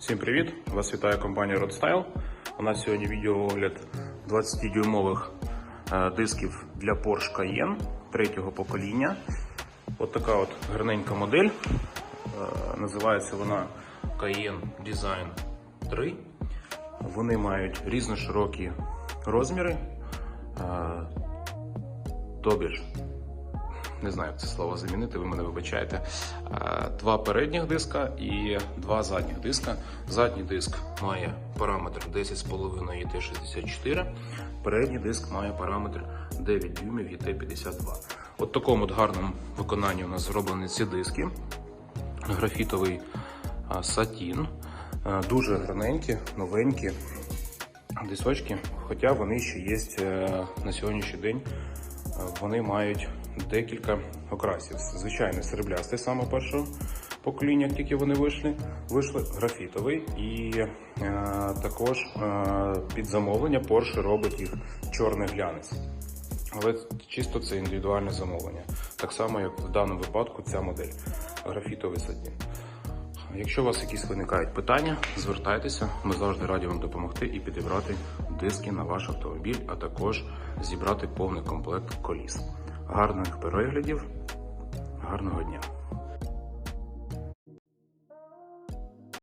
Всім привіт! Вас вітає компанія Rodstyle. У нас сьогодні відеоогляд 20-дюймових е, дисків для Porsche Cayenne третього покоління. От така от гарненька модель. Е, Називається вона Cayenne Design 3. Вони мають різноширокі розміри. Е, Тобі ж не знаю, як це слово замінити, ви мене вибачаєте. Е, Два передніх диска і два задніх диска. Задній диск має параметр 10,5 і Т64. Передній диск має параметр 9 дюймів і Т52. От такому от гарному виконанні у нас зроблені ці диски. Графітовий сатін. Е, Дуже гарненькі, новенькі дисочки, хоча вони ще є е, на сьогоднішній день. Вони мають декілька окрасів. Звичайно, сріблястий саме першого покоління, тільки вони вийшли, вийшли графітовий і е, також е, під замовлення Porsche робить їх чорний глянець. Але чисто це індивідуальне замовлення. Так само, як в даному випадку ця модель графітовий сатін. Якщо у вас якісь виникають питання, звертайтеся, ми завжди раді вам допомогти і підібрати диски на ваш автомобіль, а також зібрати повний комплект коліс. Гарних переглядів, гарного дня!